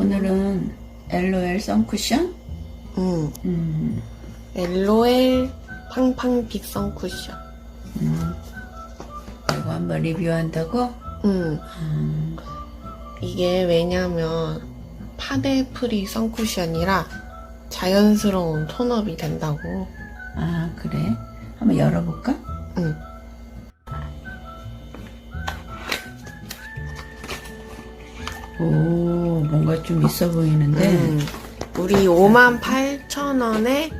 오늘은 LOL 선쿠션? 음, 음, LOL 팡팡 빅 선 쿠션. 음. 이거 한번 리뷰한다고? 음, 음, 이게 왜냐면 파데 프리 선쿠션이라 자연스러운 톤업이 된다고. 아, 그래? 한번 열어볼까? 음. 오, 뭔가 좀 있어 보이는데. 음, 우리 5만 8천 원에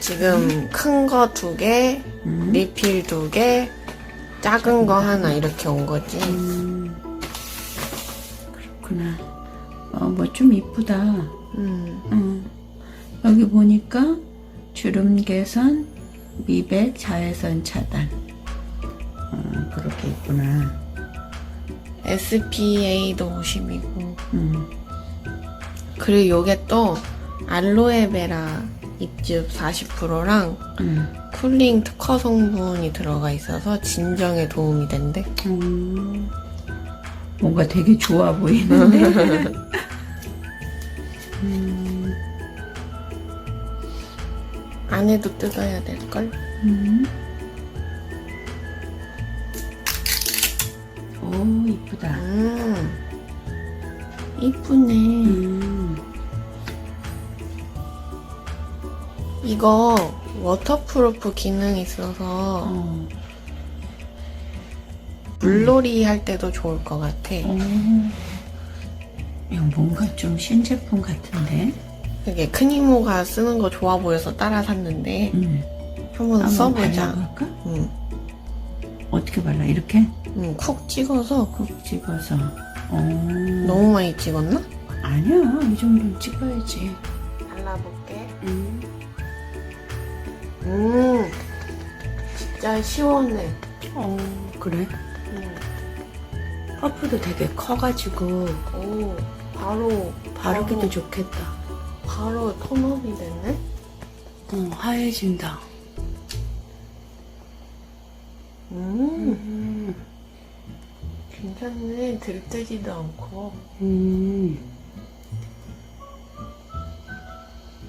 지금 큰 거 두 개, 음. 리필 두 개, 작은 거 하나 이렇게 온 거지. 음, 그렇구나. 어, 뭐 좀 이쁘다. 음, 음. 여기 보니까 주름 개선, 미백, 자외선 차단. 어, 그렇게 있구나. SPA도 50이고. 음, 그리고 요게 또 알로에베라 잎즙 40%랑 음. 쿨링 특허 성분이 들어가 있어서 진정에 도움이 된대. 음, 뭔가 되게 좋아 보이는데. 음, 안에도 뜯어야 될걸? 음. 오, 이쁘다. 음, 이쁘네. 음, 이거 워터프루프 기능이 있어서 어, 물놀이 할 때도 좋을 것 같아. 오. 이거 뭔가 좀 신제품 같은데? 이게 큰 이모가 쓰는 거 좋아 보여서 따라 샀는데 음. 한번 한번 써보자. 발라볼까? 응, 어떻게 발라? 이렇게? 응, 쿡 찍어서 콕 찍어서. 어. 너무 많이 찍었나? 아니야, 이 정도는 찍어야지. 발라볼게. 음. 음, 진짜 시원해. 어, 그래? 음. 퍼프도 되게 커가지고 오, 바로 바르기도 바로, 좋겠다. 바로 톤업이 됐네. 어, 하얘진다. 음, 음. 괜찮네. 들뜨지도 않고. 음.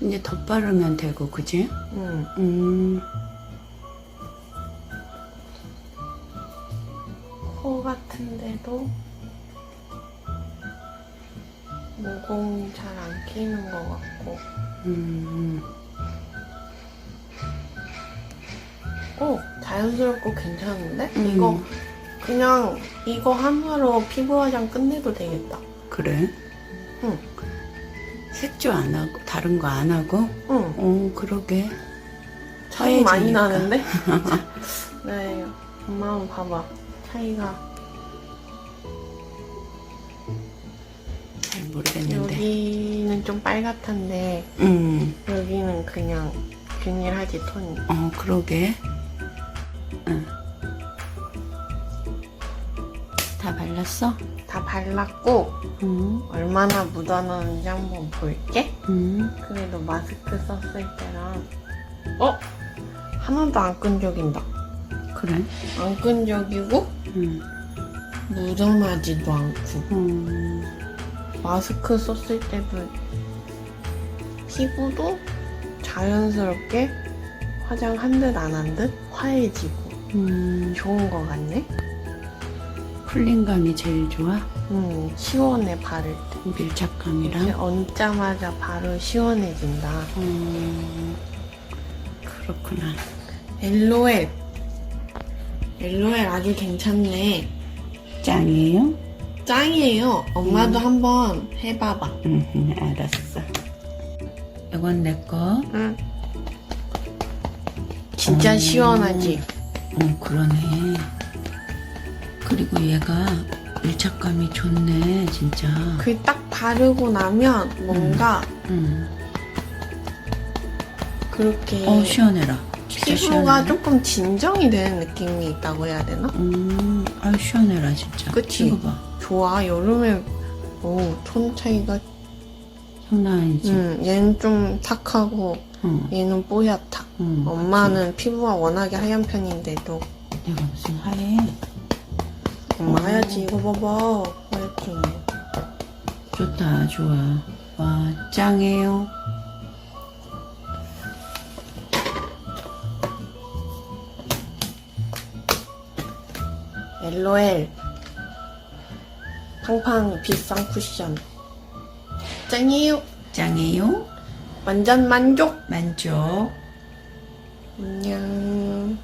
이제 덧바르면 되고, 그지? 음, 음. 코 같은데도 모공이 잘안 끼는 것 같고. 음. 오, 자연스럽고 괜찮은데? 음. 이거 그냥 이거 하나로 피부 화장 끝내도 되겠다. 그래? 응, 색조 안 하고, 다른 거 안 하고? 응. 어, 그러게. 차이 많이 하얘지니까. 나는데? 네, 엄마 한번 봐봐. 차이가. 잘 모르겠는데. 여기는 좀 빨갛던데, 음, 여기는 그냥 균일하지, 톤이. 어, 그러게. 응. 다 발랐어? 다 발랐고, 응. 얼마나 묻어나는지 한번 볼게. 응. 그래도 마스크 썼을 때랑, 어? 하나도 안 끈적인다. 그래? 안 끈적이고, 응. 묻어나지도 않고. 음, 마스크 썼을 때도 피부도 자연스럽게 화장 한 듯 안 한 듯 화해지고 음, 좋은 것 같네? 쿨링감이 제일 좋아? 음, 시원해 바를 때. 밀착감이랑? 얹자마자 바로 시원해진다. 음, 그렇구나. LOL. LOL 아주 괜찮네. 짱이에요? 짱이에요. 엄마도 한번 해봐봐. 응, 응, 알았어. 이건 내 거. 응. 진짜 음. 시원하지? 어, 그러네. 그리고 얘가 밀착감이 좋네, 진짜. 그 딱 바르고 나면 뭔가 응. 그렇게 어, 시원해라. 진짜 피부가. 조금 진정이 되는 느낌이 있다고 해야 되나? 음, 아유, 시원해라, 진짜. 그치? 이거 봐. 좋아 여름에 오, 톤 차이가 장난 아니지? 음, 얘는 좀 탁하고 응. 얘는 뽀얗다 응. 엄마는 피부가 워낙에 하얀 편인데도? 내가 무슨 하얘? 하얗지 이거 봐봐 하얗지 좋다, 좋아. 와, 짱이에요. LOL 팡팡 비싼 쿠션 짱이에요 짱이에요. 완전 만족 만족. 안녕